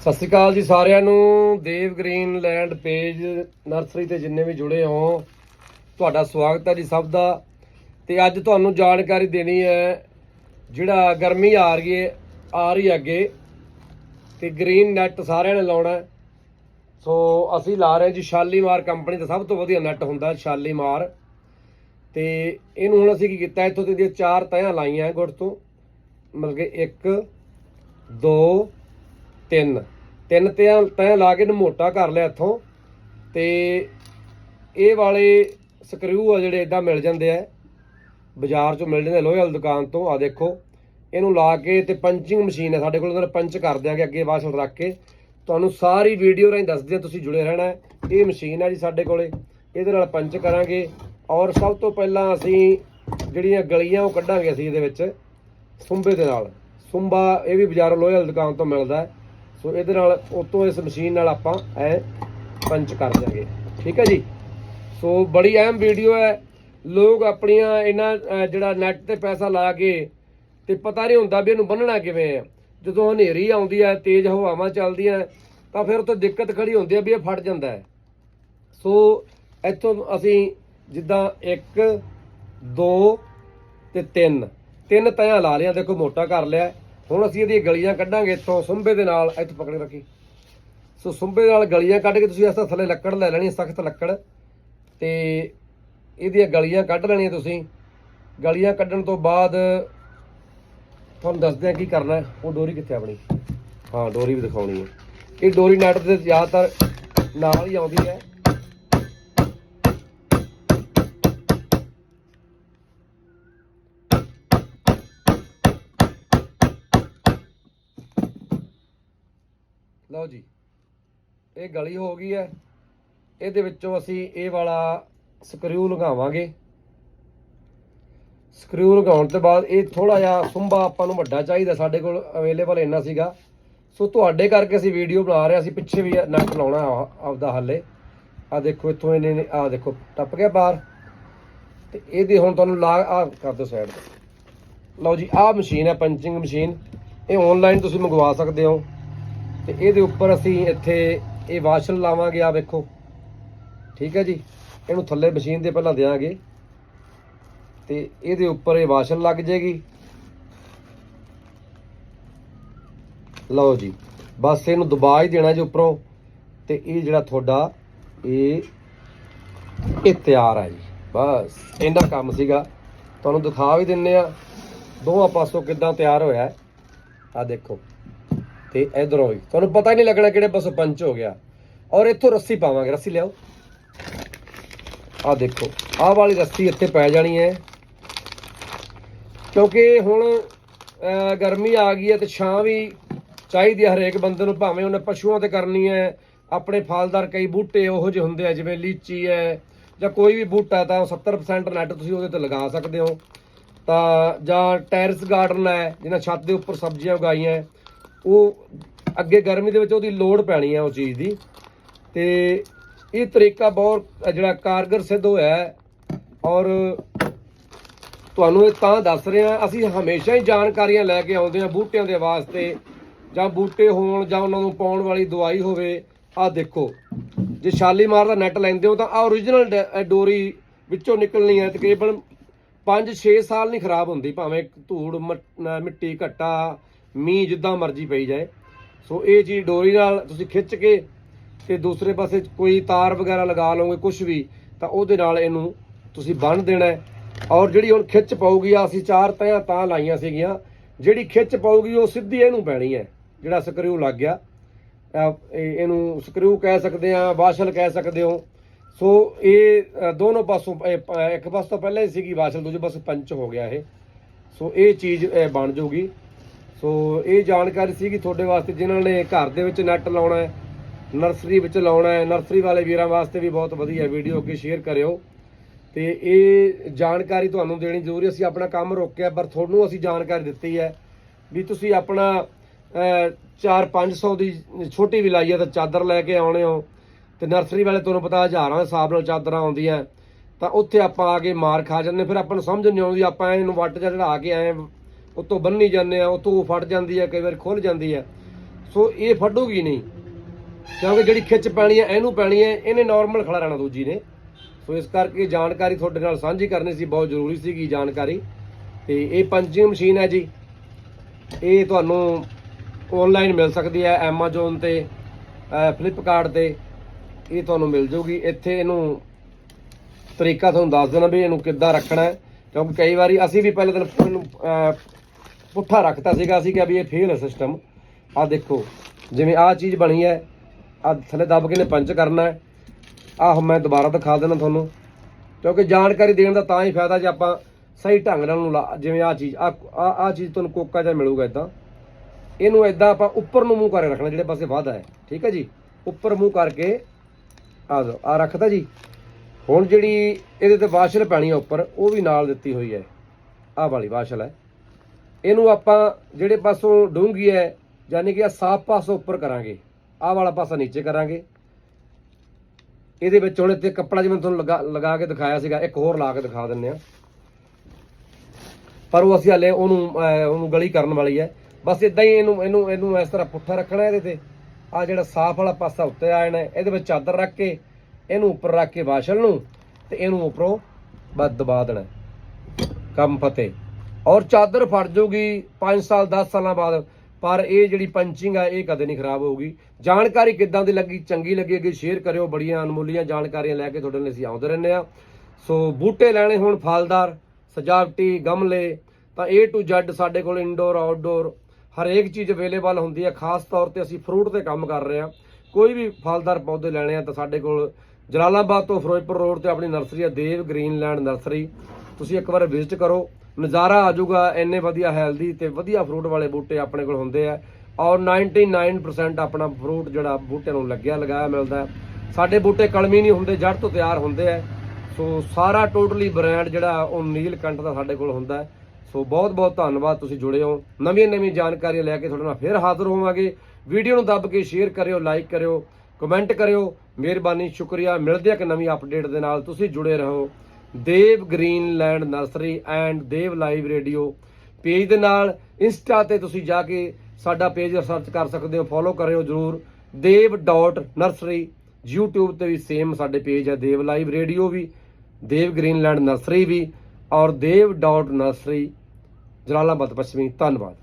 ਸਤਿ ਸ਼੍ਰੀ ਅਕਾਲ ਜੀ ਸਾਰਿਆਂ ਨੂੰ। Dev Greenland page nursery ਤੇ ਜਿੰਨੇ ਵੀ ਜੁੜੇ ਹੋ, ਤੁਹਾਡਾ ਸਵਾਗਤ ਹੈ ਜੀ ਸਭ ਦਾ। ਤੇ ਅੱਜ ਤੁਹਾਨੂੰ ਜਾਣਕਾਰੀ ਦੇਣੀ ਹੈ ਜਿਹੜਾ ਗਰਮੀ ਆ ਰਹੀ ਹੈ, ਆ ਰਹੀ ਹੈ ਅੱਗੇ। ਤੇ ਗ੍ਰੀਨ ਨੈਟ ਸਾਰਿਆਂ ਨੇ ਲਾਉਣਾ ਸੋ ਅਸੀਂ ਲਾ ਰਹੇ ਹਾਂ ਜੀ ਸ਼ਾਲੀਮਾਰ ਕੰਪਨੀ ਦਾ, ਸਭ ਤੋਂ ਵਧੀਆ ਨੈਟ ਹੁੰਦਾ ਸ਼ਾਲੀਮਾਰ। ਤੇ ਇਹਨੂੰ ਹੁਣ ਅਸੀਂ ਕੀ ਕੀਤਾ, ਇੱਥੋਂ ਤੇ ਦੀਆਂ ਚਾਰ ਤਹਾਂ ਲਾਈਆਂ ਹੈ ਗੁੜ ਤੋਂ। ਮਤਲਬ ਕਿ 1 2 ਤਿੰਨ। ਤਿੰਨ ਤੈਂ ਤੈਂ ਲਾ ਕੇ ਇਹਨੂੰ ਮੋਟਾ ਕਰ ਲਿਆ ਇੱਥੋਂ। ਤੇ ਇਹ ਵਾਲੇ ਸਕਰੂ ਆ ਜਿਹੜੇ ਇਦਾਂ ਮਿਲ ਜਾਂਦੇ ਆ। ਬਾਜ਼ਾਰ ਚੋਂ ਮਿਲ ਜਾਂਦੇ ਲੋਹੇ ਵਾਲੀ ਦੁਕਾਨ ਤੋਂ ਆ ਦੇਖੋ। ਇਹਨੂੰ ਲਾ ਕੇ ਤੇ ਪੰਚਿੰਗ ਮਸ਼ੀਨ ਹੈ ਸਾਡੇ ਕੋਲ ਉਹਨਾਂ ਪੰਚ ਕਰ ਦਿਆਂਗੇ ਅੱਗੇ ਵਾਸ਼ਲ ਰੱਖ ਕੇ। ਤੁਹਾਨੂੰ ਸਾਰੀ ਵੀਡੀਓ ਰਾਹੀਂ ਦੱਸਦੇ ਆ, ਤੁਸੀਂ ਜੁੜੇ ਰਹਿਣਾ ਇਹ ਮਸ਼ੀਨ ਹੈ ਜੀ ਸਾਡੇ ਕੋਲੇ। ਇਹਦੇ ਨਾਲ ਪੰਚ ਕਰਾਂਗੇ। ਔਰ ਸਭ ਤੋਂ ਪਹਿਲਾਂ ਅਸੀਂ ਜਿਹੜੀਆਂ ਗਲੀਆਂ ਉਹ ਕੱਢਾਂਗੇ ਅਸੀਂ ਇਹਦੇ ਵਿੱਚ। ਸੁੰਬੇ ਦੇ ਨਾਲ। ਸੁੰਬਾ, ਇਹ ਵੀ ਬਾਜ਼ਾਰੋਂ ਲੋਹੇ ਵਾਲੀ ਦੁਕਾਨ ਤੋਂ ਮਿਲਦਾ ਹੈ। ਸੋ ਇਹਦੇ ਨਾਲ ਉਤੋਂ ਇਸ ਮਸ਼ੀਨ ਨਾਲ ਆਪਾਂ ਐ ਪੰਚ ਕਰ ਦਿਆਂਗੇ। ਠੀਕ ਹੈ ਜੀ? ਸੋ ਬੜੀ ਅਹਿਮ ਵੀਡੀਓ ਹੈ। ਲੋਕ ਆਪਣੀਆਂ ਇਹਨਾਂ ਜਿਹੜਾ ਨੈਟ ਤੇ ਪੈਸਾ ਲਾ ਕੇ ਤੇ ਪਤਾ ਨਹੀਂ ਹੁੰਦਾ ਵੀ ਇਹਨੂੰ ਬੰਨਣਾ ਕਿਵੇਂ ਹੈ ਜਦੋਂ ਹਨੇਰੀ ਆਉਂਦੀ ਹੈ, ਤੇਜ਼ ਹਵਾਵਾਂ ਚੱਲਦੀਆਂ, ਤਾਂ ਫਿਰ ਉੱਥੇ ਦਿੱਕਤ ਖੜੀ ਹੁੰਦੀ ਹੈ ਵੀ ਇਹ ਫਟ ਜਾਂਦਾ ਹੈ। ਸੋ ਇੱਥੋਂ ਅਸੀਂ ਜਿੱਦਾਂ 1 2 ਤੇ 3 ਤਿੰਨ ਤਿਆਂ ਲਾ ਲਿਆ, ਦੇਖੋ ਮੋਟਾ ਕਰ ਲਿਆ। ਹੁਣ ਅਸੀਂ ਇਹਦੀਆਂ ਗਲੀਆਂ ਕੱਢਾਂਗੇ ਇੱਥੋਂ ਸੁੰਬੇ ਦੇ ਨਾਲ, ਇੱਥੇ ਪਕੜੇ ਰੱਖੀ। ਸੋ ਸੁੰਬੇ ਦੇ ਨਾਲ ਗਲੀਆਂ ਕੱਢ ਕੇ ਤੁਸੀਂ ਇਸ ਤਰ੍ਹਾਂ ਥੱਲੇ ਲੱਕੜ ਲੈ ਲੈਣੀ, ਸਖਤ ਲੱਕੜ। ਤੇ ਇਹਦੀਆਂ ਗਲੀਆਂ ਕੱਢ ਲੈਣੀਆਂ ਤੁਸੀਂ। ਗਲੀਆਂ ਕੱਢਣ ਤੋਂ ਬਾਅਦ ਤੁਹਾਨੂੰ ਦੱਸਦੇ ਆ ਕੀ ਕਰਨਾ ਉਹ ਡੋਰੀ ਕਿੱਥੇ ਆਪਣੀ? ਹਾਂ, ਡੋਰੀ ਵੀ ਦਿਖਾਉਣੀ ਹੈ। ਇਹ ਡੋਰੀ ਨੈਟ ਦੇ ਜ਼ਿਆਦਾਤਰ ਨਾਲ ਹੀ ਆਉਂਦੀ ਹੈ। ਲਓ ਜੀ, ਇਹ ਗਲੀ ਹੋ ਗਈ ਹੈ। ਇਹਦੇ ਵਿੱਚੋਂ ਅਸੀਂ ਇਹ ਵਾਲਾ ਸਕਰੂ ਲਗਾਵਾਂਗੇ ਸਕਰੂ ਲਗਾਉਣ ਤੋਂ ਬਾਅਦ ਇਹ ਥੋੜਾ ਜਿਹਾ ਸੁੰਬਾ ਆਪਾਂ ਨੂੰ ਵੱਡਾ ਚਾਹੀਦਾ ਸਾਡੇ ਕੋਲ ਅਵੇਲੇਬਲ ਇੰਨਾ ਸੀਗਾ। ਸੋ ਤੁਹਾਡੇ ਕਰਕੇ ਅਸੀਂ ਵੀਡੀਓ ਬਣਾ ਰਹੇ ਅਸੀਂ ਪਿੱਛੇ ਵੀ ਨੱਟ ਲਾਉਣਾ ਆਪਦਾ ਹਾਲੇ। ਆ ਦੇਖੋ, ਇੱਥੋਂ ਇਹਨੇ ਆ ਦੇਖੋ, ਟੱਪ ਗਿਆ ਬਾਹਰ। ਤੇ ਇਹਦੀ ਹੁਣ ਤੁਹਾਨੂੰ ਲਾ ਆ ਕਰ ਦਿਓ ਸਾਈਡ ਤੇ ਲਓ ਜੀ, ਆਹ ਮਸ਼ੀਨ ਹੈ ਪੰਚਿੰਗ ਮਸ਼ੀਨ। ਇਹ ਆਨਲਾਈਨ ਤੁਸੀਂ ਮੰਗਵਾ ਸਕਦੇ ਹੋ। ਤੇ ਇਹਦੇ ਉੱਪਰ ਅਸੀਂ ਇੱਥੇ ਇਹ ਵਾਸ਼ਲ ਲਾਵਾਂਗੇ ਆ ਵੇਖੋ। ਠੀਕ ਹੈ ਜੀ? ਇਹਨੂੰ ਥੱਲੇ ਮਸ਼ੀਨ ਦੇ ਪਹਿਲਾਂ ਦੇਵਾਂਗੇ ਤੇ ਇਹਦੇ ਉੱਪਰ ਇਹ ਵਾਸ਼ਲ ਲੱਗ ਜੇਗੀ ਲਓ ਜੀ, ਬਸ ਇਹਨੂੰ ਦਬਾ ਹੀ ਦੇਣਾ ਜੀ ਉੱਪਰੋਂ। ਤੇ ਇਹ ਜਿਹੜਾ ਤੁਹਾਡਾ, ਇਹ ਇਹ ਤਿਆਰ ਹੈ ਜੀ। ਬਸ ਇੰਨਾ ਕੰਮ ਸੀਗਾ। ਤੁਹਾਨੂੰ ਦਿਖਾ ਵੀ ਦਿੰਨੇ ਆ, ਦੋਵਾਂ ਪਾਸੋਂ ਕਿੱਦਾਂ ਤਿਆਰ ਹੋਇਆ। ਹੈ ਆ ਦੇਖੋ। ਤੇ ਇਧਰੋਂ ਵੀ ਤੁਹਾਨੂੰ ਪਤਾ ਹੀ ਨਹੀਂ ਲੱਗਣਾ ਕਿਹੜੇ ਪਾਸੋਂ ਪੰਚ ਹੋ ਗਿਆ। ਔਰ ਇੱਥੋਂ ਰੱਸੀ ਪਾਵਾਂਗੇ, ਰੱਸੀ ਲਿਆਓ। ਆ ਦੇਖੋ, ਆਹ ਵਾਲੀ ਰੱਸੀ ਇੱਥੇ ਪੈ ਜਾਣੀ ਹੈ। ਕਿਉਂਕਿ ਹੁਣ ਗਰਮੀ ਆ ਗਈ ਹੈ ਤੇ ਛਾਂ ਵੀ ਚਾਹੀਦੀ ਹੈ ਹਰੇਕ ਬੰਦੇ ਨੂੰ, ਭਾਵੇਂ ਉਹਨੇ ਪਸ਼ੂਆਂ ਤੇ ਕਰਨੀ ਹੈ। ਆਪਣੇ ਫਲਦਾਰ ਕਈ ਬੂਟੇ ਉਹੋ ਜਿਹੇ ਹੁੰਦੇ ਆ, ਜਿਵੇਂ ਲੀਚੀ ਹੈ, ਜਾਂ ਕੋਈ ਵੀ ਬੂਟਾ, ਤਾਂ 70% ਨੈਟ ਤੁਸੀਂ ਉਹਦੇ ਤੇ ਲਗਾ ਸਕਦੇ ਹੋ। ਤਾਂ ਜਾਂ ਟੈਰਸ ਗਾਰਡਨ ਹੈ ਜਿਹਨਾਂ ਛੱਤ ਦੇ ਉੱਪਰ ਸਬਜ਼ੀਆਂ ਉਗਾਈਆਂ। ਉਹ ਅੱਗੇ ਗਰਮੀ ਦੇ ਵਿੱਚ ਉਹਦੀ ਲੋੜ ਪੈਣੀ ਹੈ ਉਹ ਚੀਜ਼ ਦੀ। ਤੇ ਇਹ ਤਰੀਕਾ ਬਹੁਤ ਜਿਹੜਾ ਕਾਰਗਰ ਸਿੱਧ ਹੋਇਆ ਹੈ। ਔਰ ਤੁਹਾਨੂੰ ਇਹ ਤਾਂ ਦੱਸ ਰਹੇ ਹਾਂ, ਅਸੀਂ ਹਮੇਸ਼ਾ ਹੀ ਜਾਣਕਾਰੀਆਂ ਲੈ ਕੇ ਆਉਂਦੇ ਹਾਂ ਬੂਟਿਆਂ ਦੇ ਵਾਸਤੇ, ਜਾਂ ਬੂਟੇ ਹੋਣ, ਜਾਂ ਉਹਨਾਂ ਨੂੰ ਪਾਉਣ ਵਾਲੀ ਦਵਾਈ ਹੋਵੇ। ਆਹ ਦੇਖੋ, ਜੇ ਸ਼ਾਲੀਮਾਰ ਦਾ ਨੈਟ ਲੈਂਦੇ ਹੋ ਤਾਂ ਆ origignal ਡੋਰੀ ਵਿੱਚੋਂ ਨਿਕਲਣੀ ਹੈ, ਤਕਰੀਬਨ 5-6 ਸਾਲ ਨਹੀਂ ਖਰਾਬ ਹੁੰਦੀ, ਭਾਵੇਂ ਧੂੜ ਮਿੱਟੀ, ਘੱਟਾ ਮੀਂਹ ਜਿੱਦਾਂ ਮਰਜ਼ੀ ਪਈ ਜਾਏ। ਸੋ ਇਹ ਚੀਜ਼ ਡੋਰੀ ਨਾਲ ਤੁਸੀਂ ਖਿੱਚ ਕੇ ਤੇ ਦੂਸਰੇ ਪਾਸੇ ਕੋਈ ਤਾਰ ਵਗੈਰਾ ਲਗਾ ਲਓਗੇ ਕੁਝ ਵੀ, ਤਾਂ ਉਹਦੇ ਨਾਲ ਇਹਨੂੰ ਤੁਸੀਂ ਬੰਨ ਦੇਣਾ ਔਰ ਜਿਹੜੀ ਹੁਣ ਖਿੱਚ ਪਾਊਗੀ ਆ ਅਸੀਂ ਚਾਰ ਤਿਆਂ ਤਾਂ ਲਾਈਆਂ ਸੀਗੀਆਂ, ਜਿਹੜੀ ਖਿੱਚ ਪਾਊਗੀ, ਉਹ ਸਿੱਧੀ ਇਹਨੂੰ ਪੈਣੀ ਹੈ, ਜਿਹੜਾ ਸਕਰੂ ਲੱਗ ਗਿਆ। ਇਹ- ਇਹਨੂੰ ਸਕਰੂ ਕਹਿ ਸਕਦੇ ਆ ਵਾਸ਼ਲ ਕਹਿ ਸਕਦੇ ਹੋ। ਸੋ ਇਹ ਦੋਨੋਂ ਪਾਸੋਂ ਇੱਕ ਪਾਸ ਤੋਂ ਪਹਿਲਾਂ ਹੀ ਸੀਗੀ ਵਾਸ਼ਲ ਦੂਜੇ ਪਾਸੇ ਪੰਚ ਹੋ ਗਿਆ ਇਹ। ਸੋ ਇਹ ਚੀਜ਼ ਬਣ ਜਾਊਗੀ। ਸੋ ਇਹ ਜਾਣਕਾਰੀ ਸੀਗੀ ਤੁਹਾਡੇ ਵਾਸਤੇ ਜਿਨ੍ਹਾਂ ਨੇ ਘਰ ਦੇ ਵਿੱਚ ਨੈਟ ਲਾਉਣਾ ਹੈ ਨਰਸਰੀ ਵਿੱਚ ਲਾਉਣਾ ਹੈ। ਨਰਸਰੀ ਵਾਲੇ ਵੀਰਾਂ ਵਾਸਤੇ ਵੀ ਬਹੁਤ ਵਧੀਆ ਵੀਡੀਓ ਅੱਗੇ ਸ਼ੇਅਰ ਕਰਿਓ। ਤੇ ਇਹ ਜਾਣਕਾਰੀ ਤੁਹਾਨੂੰ ਦੇਣੀ ਜ਼ਰੂਰੀ ਅਸੀਂ ਆਪਣਾ ਕੰਮ ਰੋਕਿਆ, ਪਰ ਤੁਹਾਨੂੰ ਅਸੀਂ ਜਾਣਕਾਰੀ ਦਿੱਤੀ ਹੈ ਵੀ ਤੁਸੀਂ ਆਪਣਾ 4-500 ਦੀ ਛੋਟੀ ਵੀ ਲਾਈ ਹੈ ਤਾਂ ਚਾਦਰ ਲੈ ਕੇ ਆਉਣੇ ਹੋ। ਤੇ ਨਰਸਰੀ ਵਾਲੇ ਤੁਹਾਨੂੰ ਪਤਾ ਹਜ਼ਾਰਾਂ ਦੇ ਹਿਸਾਬ ਨਾਲ ਚਾਦਰਾਂ ਆਉਂਦੀਆਂ। ਤਾਂ ਉੱਥੇ ਆਪਾਂ ਆ ਕੇ ਮਾਰ ਖਾ ਜਾਂਦੇ ਫਿਰ ਆਪਾਂ ਨੂੰ ਸਮਝ ਨਹੀਂ ਆਉਂਦੀ, ਆਪਾਂ ਇਹਨੂੰ ਵੱਟ ਜਾਂ ਚੜਾ ਕੇ ਆਏ ਉੱਤੋਂ ਬੰਨੀ ਜਾਂਦੇ ਆ, ਉੱਤੋਂ ਫਟ ਜਾਂਦੀ ਹੈ ਕਈ ਵਾਰ ਖੁੱਲ ਜਾਂਦੀ ਹੈ ਸੋ ਇਹ ਫੱਡੂਗੀ ਨਹੀਂ। ਕਿਉਂਕਿ ਜਿਹੜੀ ਖਿੱਚ ਪੈਣੀ ਹੈ ਇਹਨੂੰ ਪੈਣੀ ਹੈ ਇਹਨੇ ਨਾਰਮਲ ਖੜਾ ਰਹਿਣਾ ਦੂਜੀ ਨੇ। ਸੋ ਇਸ ਕਰਕੇ ਜਾਣਕਾਰੀ ਤੁਹਾਡੇ ਨਾਲ ਸਾਂਝੀ ਕਰਨੀ ਸੀ, ਬਹੁਤ ਜ਼ਰੂਰੀ ਸੀਗੀ ਜਾਣਕਾਰੀ। ਤੇ ਇਹ ਪੰਚਿੰਗ ਮਸ਼ੀਨ ਹੈ ਜੀ। ਇਹ ਤੁਹਾਨੂੰ ਆਨਲਾਈਨ ਮਿਲ ਸਕਦੀ ਹੈ, Amazon ਤੇ ਫਲਿੱਪਕਾਰਟ ਤੇ। ਇਹ ਤੁਹਾਨੂੰ ਮਿਲ ਜੂਗੀ। ਇੱਥੇ ਇਹਨੂੰ ਤਰੀਕਾ ਤੁਹਾਨੂੰ ਦੱਸ ਦੇਣਾ ਵੀ ਇਹਨੂੰ ਕਿੱਦਾਂ ਰੱਖਣਾ ਹੈ। ਕਿਉਂਕਿ ਕਈ ਵਾਰੀ ਅਸੀਂ ਵੀ ਪਹਿਲੇ ਦਿਨ ਇਹਨੂੰ ਪੁੱਠਾ ਰੱਖਤਾ ਸੀਗਾ, ਅਸੀਂ ਕਿਹਾ ਵੀ ਇਹ ਫੇਲ ਹੈ ਸਿਸਟਮ ਆ ਦੇਖੋ, ਜਿਵੇਂ ਆਹ ਚੀਜ਼ ਬਣੀ ਹੈ ਆ ਥੱਲੇ ਦੱਬ ਕੇ ਨੇ ਪੰਚ ਕਰਨਾ ਹੈ। ਆਹ ਮੈਂ ਦੁਬਾਰਾ ਦਿਖਾ ਦੇਣਾ ਤੁਹਾਨੂੰ, ਕਿਉਂਕਿ ਜਾਣਕਾਰੀ ਦੇਣ ਦਾ ਤਾਂ ਹੀ ਫਾਇਦਾ ਜੇ ਆਪਾਂ ਸਹੀ ਢੰਗ ਨਾਲ ਨੂੰ ਲਾ- ਜਿਵੇਂ ਆ ਚੀਜ਼ ਆ ਆ ਚੀਜ਼ ਤੁਹਾਨੂੰ ਕੋਕਾ ਜਿਹਾ ਮਿਲੂਗਾ ਇਦਾਂ ਇਹਨੂੰ ਇਦਾਂ ਆਪਾਂ ਉੱਪਰ ਨੂੰ ਮੂੰਹ ਕਰਕੇ ਰੱਖਣਾ, ਜਿਹੜੇ ਪਾਸੇ ਵਾਧਾ ਹੈ, ਠੀਕ ਹੈ ਜੀ? ਉੱਪਰ ਮੂੰਹ ਕਰਕੇ ਆ ਜਾਓ ਆ ਰੱਖਦਾ ਜੀ। ਹੁਣ ਜਿਹੜੀ ਇਹਦੇ ਤੇ ਵਾਸ਼ਲ ਪੈਣੀ ਹੈ ਉੱਪਰ, ਉਹ ਵੀ ਨਾਲ ਦਿੱਤੀ ਹੋਈ ਹੈ। ਆਹ ਵਾਲੀ ਵਾਸ਼ਲ ਹੈ। ਇਹਨੂੰ ਆਪਾਂ ਜਿਹੜੇ ਪਾਸੋਂ ਡੂੰਗੀ ਹੈ, ਯਾਨੀ ਕਿ ਆ ਸਾਫ਼ ਪਾਸੋਂ ਉੱਪਰ ਕਰਾਂਗੇ। ਆਹ ਵਾਲਾ ਪਾਸਾ ਨੀਚੇ ਕਰਾਂਗੇ। ਇਹਦੇ ਵਿੱਚ ਹੁਣ ਇੱਥੇ ਕੱਪੜਾ ਜਿਵੇਂ ਤੁਹਾਨੂੰ ਲਗਾ ਲਗਾ ਕੇ ਦਿਖਾਇਆ ਸੀਗਾ, ਇੱਕ ਹੋਰ ਲਾ ਕੇ ਦਿਖਾ ਦਿੰਨੇ ਆ ਪਰ ਉਹ ਅਸੀਂ ਹਲੇ ਉਹਨੂੰ ਉਹਨੂੰ ਗਲੀ ਕਰਨ ਵਾਲੀ ਹੈ। ਬਸ ਇਦਾਂ ਹੀ ਇਹਨੂੰ ਇਹਨੂੰ ਇਹਨੂੰ ਇਸ ਤਰ੍ਹਾਂ ਪੁੱਠਾ ਰੱਖਣਾ ਇਹਦੇ ਤੇ। ਆ ਜਿਹੜਾ ਸਾਫ਼ ਵਾਲਾ ਪਾਸਾ ਉੱਤੇ ਆ ਜਾਣਾ, ਇਹਦੇ ਵਿੱਚ ਚਾਦਰ ਰੱਖ ਕੇ, ਇਹਨੂੰ ਉੱਪਰ ਰੱਖ ਕੇ ਵਾਸ਼ਲ ਨੂੰ ਤੇ ਇਹਨੂੰ ਉੱਪਰੋਂ ਬਸ ਦਬਾ ਦੇਣਾ। ਕੰਮ ਫਤਿਹ। ਔਰ ਚਾਦਰ ਫੜ ਜੂਗੀ 5 ਸਾਲ 10 ਸਾਲਾਂ ਬਾਅਦ। ਪਰ ਇਹ ਜਿਹੜੀ ਪੰਚਿੰਗ ਆ, ਇਹ ਕਦੇ ਨਹੀਂ ਖਰਾਬ ਹੋਊਗੀ। ਜਾਣਕਾਰੀ ਕਿੱਦਾਂ ਦੀ ਲੱਗੀ, ਚੰਗੀ ਲੱਗੀ, ਅੱਗੇ ਸ਼ੇਅਰ ਕਰਿਓ। ਬੜੀਆਂ ਅਨਮੋਲੀਆਂ ਜਾਣਕਾਰੀਆਂ ਲੈ ਕੇ ਤੁਹਾਡੇ ਲਈ ਅਸੀਂ ਆਉਂਦੇ ਰਹਿੰਦੇ ਆ ਸੋ ਬੂਟੇ ਲੈਣੇ ਹੁਣ ਫਲਦਾਰ, ਸਜਾਵਟੀ, ਗਮਲੇ। ਤਾਂ A to Z ਸਾਡੇ ਕੋਲ ਇਨਡੋਰ ਆਊਟਡੋਰ ਹਰੇਕ ਚੀਜ਼ ਅਵੇਲੇਬਲ ਹੁੰਦੀ ਹੈ ਖਾਸ ਤੌਰ ਤੇ ਅਸੀਂ ਫਰੂਟ ਤੇ ਕੰਮ ਕਰ ਰਹੇ ਆ ਕੋਈ ਵੀ ਫਲਦਾਰ ਪੌਦੇ ਲੈਣੇ ਆ ਤਾਂ ਸਾਡੇ ਕੋਲ ਜਲਾਲਾਬਾਦ ਤੋਂ ਫਿਰੋਜ਼ਪੁਰ ਰੋਡ ਤੇ ਆਪਣੀ ਨਰਸਰੀ ਆ, ਦੇਵ ਗ੍ਰੀਨਲੈਂਡ ਨਰਸਰੀ ਤੁਸੀਂ ਇੱਕ ਵਾਰ ਵਿਜ਼ਿਟ ਕਰੋ। ਨਜ਼ਾਰਾ ਆ ਜਾਊਗਾ, ਇੰਨੇ ਵਧੀਆ ਹੈਲਦੀ ਤੇ ਵਧੀਆ ਫਰੂਟ ਵਾਲੇ ਬੂਟੇ ਆਪਣੇ ਕੋਲ ਹੁੰਦੇ ਆ। ਔਰ 99% ਆਪਣਾ ਫਰੂਟ ਜਿਹੜਾ ਬੂਟੇ ਨੂੰ ਲੱਗਿਆ, ਲਗਾਇਆ ਮਿਲਦਾ ਸਾਡੇ ਬੂਟੇ ਕਲਮੀ ਨਹੀਂ ਹੁੰਦੇ ਜੜ ਤੋਂ ਤਿਆਰ ਹੁੰਦੇ ਆ। ਸੋ ਸਾਰਾ ਟੋਟਲੀ ਬ੍ਰਾਂਡ ਜਿਹੜਾ ਉਹ ਨੀਲਕੰਠ ਦਾ ਸਾਡੇ ਕੋਲ ਹੁੰਦਾ ਸੋ ਬਹੁਤ ਬਹੁਤ ਧੰਨਵਾਦ, ਤੁਸੀਂ ਜੁੜੇ ਹੋ। ਨਵੀਆਂ ਨਵੀਆਂ ਜਾਣਕਾਰੀਆਂ ਲੈ ਕੇ ਤੁਹਾਡੇ ਨਾਲ ਫਿਰ ਹਾਜ਼ਰ ਹੋਵਾਂਗੇ। ਵੀਡੀਓ ਨੂੰ ਦੱਬ ਕੇ ਸ਼ੇਅਰ ਕਰਿਓ ਲਾਈਕ ਕਰਿਓ ਕਮੈਂਟ ਕਰਿਓ। ਮਿਹਰਬਾਨੀ, ਸ਼ੁਕਰੀਆ। ਮਿਲਦੇ ਆ ਕਿ ਨਵੀਂ ਅਪਡੇਟ ਦੇ ਨਾਲ। ਤੁਸੀਂ ਜੁੜੇ ਰਹੋ। Dev Greenland nursery and Dev live radio page ਦੇ ਨਾਲ ਇੰਸਟਾ ਤੇ ਤੁਸੀਂ ਜਾ ਕੇ ਸਾਡਾ ਪੇਜ ਸਰਚ ਕਰ ਸਕਦੇ ਹੋ ਫੋਲੋ ਕਰਿਓ ਜਰੂਰ। ਦੇਵ.ਨਰਸਰੀ YouTube ਤੇ ਵੀ ਸੇਮ ਸਾਡੇ ਪੇਜ ਹੈ, ਦੇਵ ਲਾਈਵ ਰੇਡੀਓ ਵੀ, ਦੇਵ ਗ੍ਰੀਨਲੈਂਡ ਨਰਸਰੀ ਵੀ ਔਰ ਦੇਵ.ਨਰਸਰੀ ਜਲਾਲਾਬਾਦ ਪੱਛਮੀ। ਧੰਨਵਾਦ।